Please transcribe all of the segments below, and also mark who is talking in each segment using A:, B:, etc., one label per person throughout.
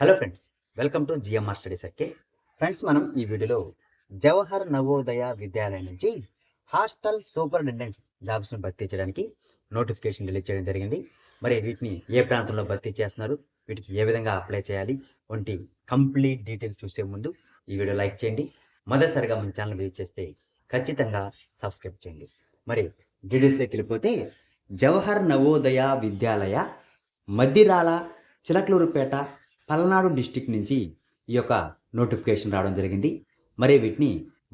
A: Hello friends welcome to GMR studies circle friends మనం ఈ వీడియోలో జవహర్ నవోదయ విద్యాలయం నుంచి హాస్టల్ సూపరింటెండెంట్స్ జాబ్స్ను భర్తీ చేయడానికి నోటిఫికేషన్ రిలీజ్ చేయడం జరిగింది. మరి వీటిని ఏ ప్రాంతంలో భర్తీ చేస్తున్నారు వీటికి ఏ విధంగా అప్లై చేయాలి వంటి కంప్లీట్ డీటెయిల్స్ చూసే ముందు ఈ వీడియో లైక్ చేయండి. మొదటిసారిగా మన ఛానల్ విజిట్ చేస్తే ఖచ్చితంగా సబ్స్క్రైబ్ చేయండి. మరి డీటెయిల్స్లోకి వెళ్ళిపోతే జవహర్ నవోదయ విద్యాలయ మద్దిరాల చిలకలూరుపేట పల్నాడు డిస్టిక్ నుంచి ఈ యొక్క నోటిఫికేషన్ రావడం జరిగింది. మరి వీటిని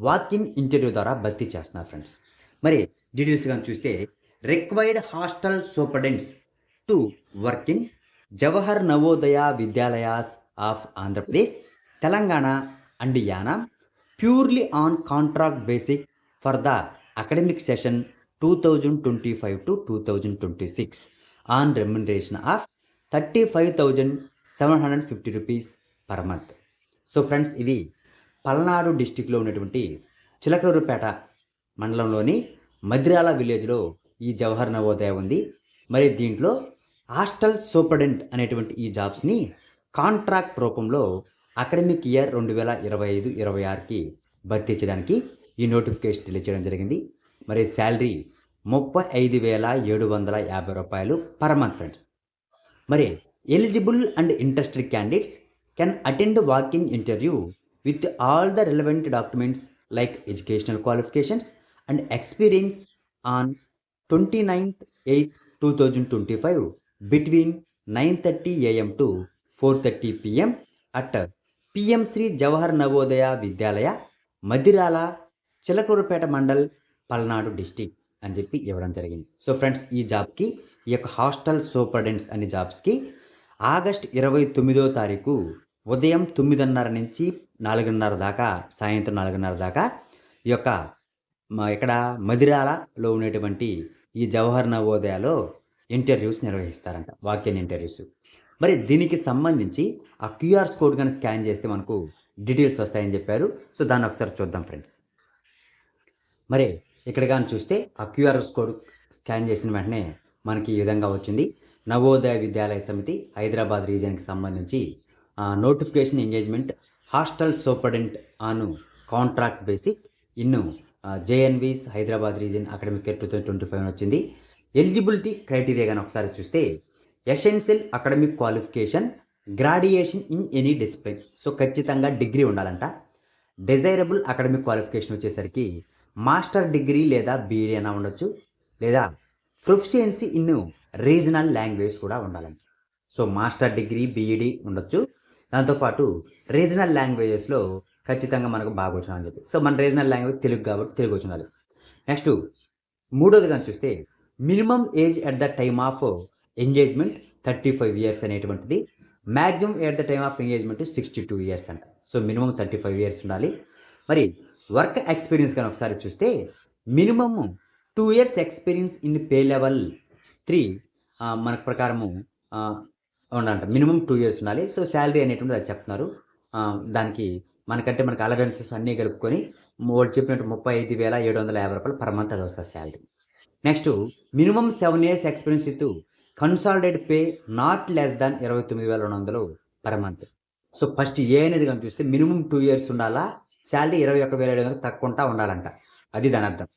A: వాక్ ఇన్ ఇంటర్వ్యూ ద్వారా భర్తీ చేస్తున్నారు ఫ్రెండ్స్. మరి డీటెయిల్స్ కానీ చూస్తే required hostel superintendents to work in Jawahar Navodaya Vidyalayas of Andhra Pradesh Telangana and Yanam purely on contract basic for the academic session two thousand twenty five to two thousand twenty six on remuneration of thirty five thousand seven hundred fifty rupees per month. So friends ఇవి పల్నాడు డిస్టిక్లో ఉన్నటువంటి చిలకలూరుపేట మండలంలోని మద్రాల విలేజ్లో ఈ జవహర్ నవోదయ ఉంది. మరి దీంట్లో hostel superintendent అనేటువంటి ఈ జాబ్స్ని కాంట్రాక్ట్ రూపంలో అకాడమిక్ ఇయర్ రెండు వేల ఇరవై ఐదు ఇరవై ఆరుకి భర్తీ చేయడానికి ఈ నోటిఫికేషన్ తెలియజేయడం జరిగింది. మరి శాలరీ ముప్పై ఐదు వేల ఏడు వందల యాభై రూపాయలు పర్ మంత్ ఫ్రెండ్స్. మరి eligible and interested candidates can attend walking interview with all the relevant documents like educational qualifications and experience on twenty ninth eighth two thousand twenty five between nine thirty AM to four thirty PM at PM Shri Jawahar Navodaya Vidyalaya Madirala Chilakurupeta mandal Palnadu district అని చెప్పి ఇవ్వడం జరిగింది. So friends ఈ జాబ్కి ఈ యొక్క hostel superintendents అనే జాబ్స్కి ఆగస్ట్ ఇరవై తొమ్మిదో తారీఖు ఉదయం తొమ్మిదిన్నర నుంచి నాలుగున్నర దాకా సాయంత్రం నాలుగున్నర దాకా ఈ యొక్క ఇక్కడ మదిరాలలో ఉన్నటువంటి ఈ జవహర్ నవోదయలో ఇంటర్వ్యూస్ నిర్వహిస్తారంట వాక్యన్ ఇంటర్వ్యూస్. మరి దీనికి సంబంధించి ఆ క్యూఆర్ కోడ్ కానీ స్కాన్ చేస్తే మనకు డీటెయిల్స్ వస్తాయని చెప్పారు. సో దాన్ని ఒకసారి చూద్దాం ఫ్రెండ్స్. మరి ఇక్కడ కానీ చూస్తే ఆ క్యూఆర్ కోడ్ స్కాన్ చేసిన వెంటనే మనకి ఈ విధంగా వచ్చింది. నవోదయ విద్యాలయ సమితి హైదరాబాద్ రీజియన్కి సంబంధించి notification engagement hostel superintendent on contract basic in JNVs Hyderabad region academic year two thousand twenty five వచ్చింది ఎలిజిబిలిటీ క్రైటీరియా కానీ ఒకసారి చూస్తే essential academic qualification graduation in any discipline. So ఖచ్చితంగా డిగ్రీ ఉండాలంట. డిజైరబుల్ అకాడమిక్ క్వాలిఫికేషన్ వచ్చేసరికి master degree లేదా B Ed అయినా ఉండొచ్చు లేదా ప్రొఫిషియన్సీ ఇన్ రీజనల్ లాంగ్వేజ్ కూడా ఉండాలండి సో మాస్టర్ డిగ్రీ బీఈడీ ఉండొచ్చు. దాంతోపాటు రీజనల్ లాంగ్వేజెస్లో ఖచ్చితంగా మనకు బాగా వచ్చిన అని చెప్పి. సో మన రీజనల్ లాంగ్వేజ్ తెలుగు కాబట్టి తెలుగు వచ్చి ఉండాలి నెక్స్ట్ మూడోది కానీ చూస్తే minimum age at the time of engagement thirty five years అనేటువంటిది. Maximum at the time of engagement sixty two years అంట. So minimum thirty five years ఉండాలి. మరి వర్క్ ఎక్స్పీరియన్స్ కానీ ఒకసారి చూస్తే minimum two years experience in pay level three మన ప్రకారము ఉండాలంట మినిమం టూ ఇయర్స్ ఉండాలి. సో శాలరీ అనేటువంటిది అది చెప్తున్నారు. దానికి మనకంటే మనకి అలవెన్సెస్ అన్నీ కలుపుకొని వాళ్ళు చెప్పినట్టు ముప్పై ఐదు వేల ఏడు వందల యాభై రూపాయలు పర్ మంత్ అది వస్తుంది salary. Next minimum seven years experience with consolidate pay not less than ఇరవై తొమ్మిది వేల రెండు వందలు per month. So first A అనేది కానీ చూస్తే మినిమం టూ ఇయర్స్ ఉండాలా శాలరీ ఇరవై ఒక్క వేల ఏడు వందలు తక్కువ ఉండాలంట. అది దాని అర్థం.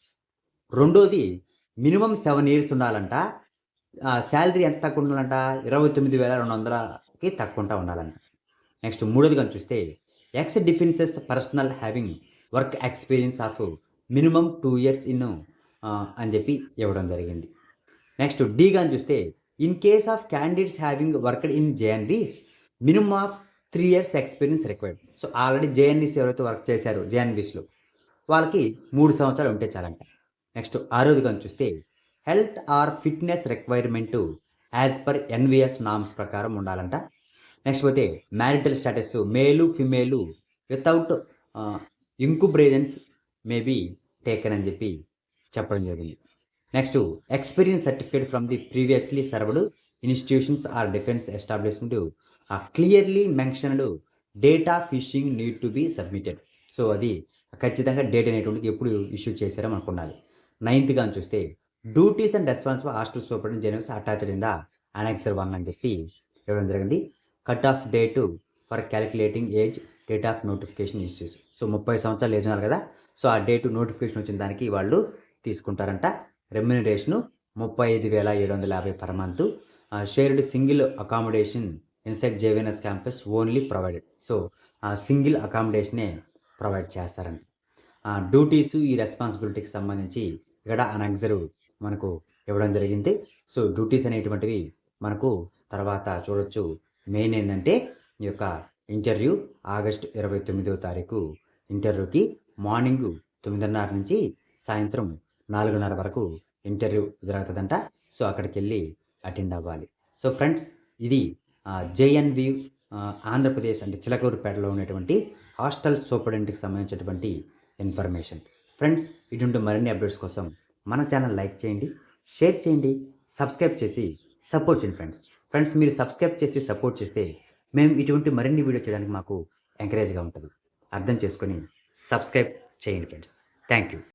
A: రెండోది మినిమం సెవెన్ ఇయర్స్ ఉండాలంట. శాలరీ ఎంత తక్కువ ఉండాలంట? ఇరవై తొమ్మిది వేల రెండు వందలకి తక్కువ ఉండాలంట. నెక్స్ట్ మూడోది కానీ చూస్తే ex defences personnel having work experience of minimum two years in అని చెప్పి ఇవ్వడం జరిగింది. నెక్స్ట్ డి కానీ చూస్తే in case of candidates having worked in JNVs minimum of three years experience required so already JNVs ఎవరైతే వర్క్ చేశారో జేఎన్వీస్లో వాళ్ళకి మూడు సంవత్సరాలు ఉంటే చాలంట. నెక్స్ట్ ఆరోది కానీ చూస్తే health or fitness requirement as per NVS norms ప్రకారం ఉండాలంట. నెక్స్ట్ పోతే marital status male female without encumbrances maybe taken అని చెప్పి చెప్పడం జరిగింది. Next experience certificate from the previously served institutions or defence establishment uh clearly mentioned data fishing need to be submitted. So అది ఖచ్చితంగా date అనేటువంటిది ఎప్పుడు issue చేశారో మనకు ఉండాలి. నైన్త్ కానీ చూస్తే duties and responsible hostel superintendent generals attached in the annexure one అని చెప్పి ఇవ్వడం జరిగింది. Cut off date for calculating age date of notification issues so ముప్పై సంవత్సరాలు ఏజ్ ఉన్నారు కదా. సో ఆ డేట్ నోటిఫికేషన్ వచ్చిన దానికి వాళ్ళు తీసుకుంటారంట. రెమ్యునరేషను ముప్పై ఐదు వేల ఏడు వందల యాభై per month shared single accommodation inside JVNS campus only provided so ఆ సింగిల్ అకామిడేషనే ప్రొవైడ్ చేస్తారండి డ్యూటీస్ ఈ రెస్పాన్సిబిలిటీకి సంబంధించి ఇక్కడ అనగ్జరు మనకు ఇవ్వడం జరిగింది. సో డ్యూటీస్ అనేటువంటివి మనకు తర్వాత చూడొచ్చు. మెయిన్ ఏంటంటే ఈ యొక్క ఇంటర్వ్యూ ఆగస్టు ఇరవై తొమ్మిదవ తారీఖు ఇంటర్వ్యూకి మార్నింగ్ తొమ్మిదిన్నర నుంచి సాయంత్రం నాలుగున్నర వరకు ఇంటర్వ్యూ జరుగుతుందంట. సో అక్కడికి వెళ్ళి అటెండ్ అవ్వాలి. సో ఫ్రెండ్స్ ఇది జేఎన్వి ఆంధ్రప్రదేశ్ అంటే చిలకలూరుపేటలో ఉన్నటువంటి హాస్టల్ సూపరింటెంట్కి సంబంధించినటువంటి ఇన్ఫర్మేషన్. ఫ్రెండ్స్ ఇటువంటి మరిన్ని అప్డేట్స్ కోసం మన ఛానల్ లైక్ చేయండి షేర్ చేయండి సబ్స్క్రైబ్ చేసి సపోర్ట్ చేయండి ఫ్రెండ్స్. ఫ్రెండ్స్ మీరు సబ్స్క్రైబ్ చేసి సపోర్ట్ చేస్తే మేము ఇటువంటి మరిన్ని వీడియో చేయడానికి మాకు ఎంకరేజ్గా ఉంటుంది. అర్థం చేసుకొని సబ్స్క్రైబ్ చేయండి ఫ్రెండ్స్. Thank you.